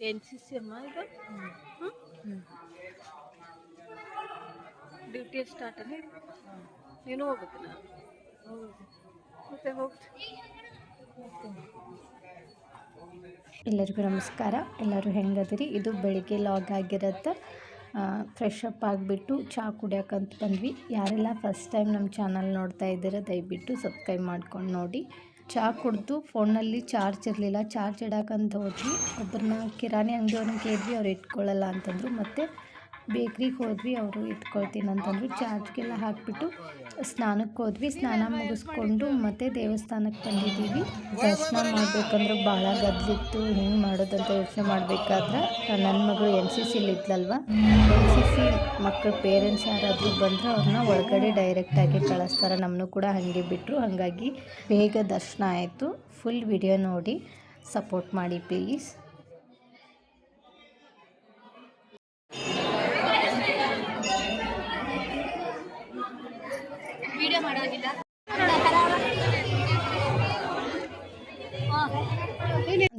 N C C duty start ನೀನು ಹೋಗುತ್ತಿಲ್ಲ ಮತ್ತೆ ಹೋಗ್ತೀನಿ ಎಲ್ಲರಿಗೂ ನಮಸ್ಕಾರ. ಎಲ್ಲರೂ ಹೆಂಗದಿರಿ? ಇದು ಬೆಳಿಗ್ಗೆ ಲಾಗ್ ಆಗಿರುತ್ತೆ ಫ್ರೆಶ್ ಅಪ್ ಆಗಿಬಿಟ್ಟು ಚಹಾ ಕುಡಿಯೋಕ್ಕಂತ ಬಂದ್ವಿ. ಯಾರೆಲ್ಲ ಫಸ್ಟ್ ಟೈಮ್ ನಮ್ಮ ಚಾನಲ್ ನೋಡ್ತಾ ಇದ್ದೀರ, ದಯವಿಟ್ಟು ಸಬ್ಸ್ಕ್ರೈಬ್ ಮಾಡ್ಕೊಂಡು ನೋಡಿ. ಚಹಾ ಕುಡಿದು ಫೋನಲ್ಲಿ ಚಾರ್ಜ್ ಇರಲಿಲ್ಲ ಚಾರ್ಜ್ ಇಡೋಕ್ಕಂತ ಹೋದ್ವಿ. ಒಬ್ಬರನ್ನ ಕಿರಾಣಿ ಅಂಗಡಿಯವ್ರನ್ನ ಕೇಳಿದ್ವಿ, ಅವ್ರು ಇಟ್ಕೊಳ್ಳಲ್ಲ ಅಂತಂದರು. ಮತ್ತು ಬೇಕ್ರಿಗೆ ಹೋದ್ವಿ, ಅವರು ಇಟ್ಕೊಳ್ತೀನಿ ಅಂತಂದರು. ಚಾರ್ಜ್ಗೆಲ್ಲ ಹಾಕಿಬಿಟ್ಟು ಸ್ನಾನಕ್ಕೆ ಹೋದ್ವಿ. ಸ್ನಾನ ಮುಗಿಸ್ಕೊಂಡು ಮತ್ತೆ ದೇವಸ್ಥಾನಕ್ಕೆ ಬಂದಿದ್ದೀವಿ. ದರ್ಶನ ಮಾಡಬೇಕಂದ್ರೆ ಭಾಳ ಗದ್ದಿತ್ತು. ಹೆಂಗೆ ಮಾಡೋದಂತ ಯೋಚನೆ ಮಾಡಬೇಕಾದ್ರೆ ನನ್ನ ಮಗಳು ಎನ್ ಸಿ ಸಿಲಿ ಇದ್ಲಲ್ವ? ಎನ್ ಸಿ ಸಿ ಮಕ್ಕಳ ಪೇರೆಂಟ್ಸ್ ಯಾರಾದರೂ ಬಂದರೆ ಅವ್ರನ್ನ ಒಳಗಡೆ ಡೈರೆಕ್ಟಾಗಿ ಕಳಿಸ್ತಾರೆ. ನಮ್ಮನ್ನು ಕೂಡ ಹಾಗೆ ಬಿಟ್ಟರು ಹಾಗಾಗಿ ಬೇಗ ದರ್ಶನ ಆಯಿತು. ಫುಲ್ ವಿಡಿಯೋ ನೋಡಿ ಸಪೋರ್ಟ್ ಮಾಡಿ ಪ್ಲೀಸ್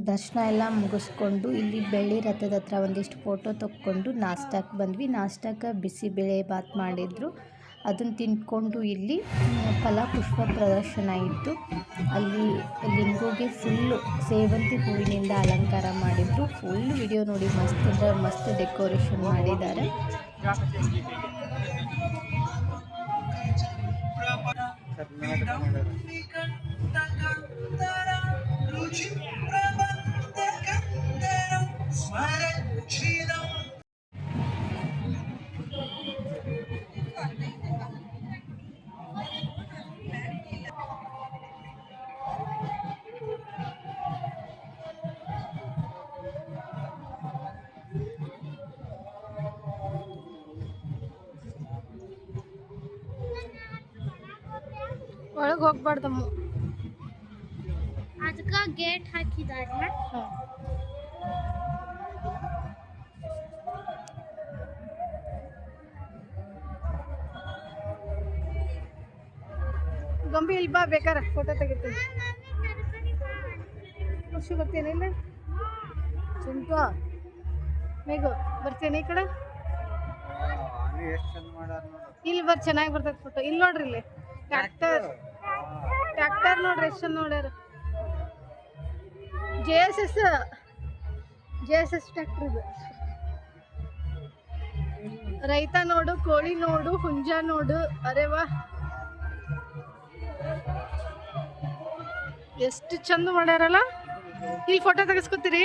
ದರ್ಶನ ಎಲ್ಲ ಮುಗಿಸ್ಕೊಂಡು ಇಲ್ಲಿ ಬೆಳ್ಳಿ ರಥದ ಹತ್ರ ಒಂದಿಷ್ಟು ಫೋಟೋ ತಕ್ಕೊಂಡು ನಾಷ್ಟಕ್ಕೆ ಬಂದ್ವಿ. ನಾಷ್ಟಕ್ಕೆ ಬಿಸಿಬೇಳೆ ಬಾತ್ ಮಾಡಿದ್ರು. ಅದನ್ನು ತಿಂದ್ಕೊಂಡು ಇಲ್ಲಿ ಫಲಪುಷ್ಪ ಪ್ರದರ್ಶನ ಇತ್ತು. ಅಲ್ಲಿ ಲಿಂಗೋಗೆ ಫುಲ್ಲು ಸೇವಂತಿ ಹೂವಿನಿಂದ ಅಲಂಕಾರ ಮಾಡಿದ್ರು. ಫುಲ್ ವಿಡಿಯೋ ನೋಡಿ ಮಸ್ತ್ ಅಂದರೆ ಮಸ್ತ್ ಡೆಕೋರೇಷನ್ ಮಾಡಿದ್ದಾರೆ. రుచి ಒಳಗೆ ಹೋಗ್ಬಾರ್ದಮ್ಮ. ಅದಕ್ಕೆ ಗೇಟ್ ಹಾಕಿದ್ದಾರೆ ಗೊಂಬಿ ಇಲ್ಲಿ ಬಾ ಬೇಕಾರ ಫೋಟೋ ತೆಗಿತೀನಿ. ಖುಷಿ ಬರ್ತೀನಿ ಇಲ್ಲ ಚಿಂಟು ಮೇಗು ಬರ್ತೀನಿ ಈ ಕಡೆ? ಇಲ್ಲಿ ಬರ್ ಚೆನ್ನಾಗಿ ಬರ್ತೈತೆ ಫೋಟೋ ಇಲ್ಲಿ ನೋಡ್ರಿ ಇಲ್ಲಿ. ನೋಡ್ರಿ, ಎಷ್ಟು ಚಂದ ನೋಡ್ಯಾರ. J S S J S S tractor ಇದು. ರೈತ ನೋಡು, ಕೋಳಿ ನೋಡು, ಹುಂಜ ನೋಡು, ಅರೆ ವಾ. ಎಷ್ಟು ಚಂದ ಮಾಡ್ಯಾರಲ್ಲ. ಇಲ್ಲಿ ಫೋಟೋ ತೆಗೆಸ್ಕೊತೀರಿ?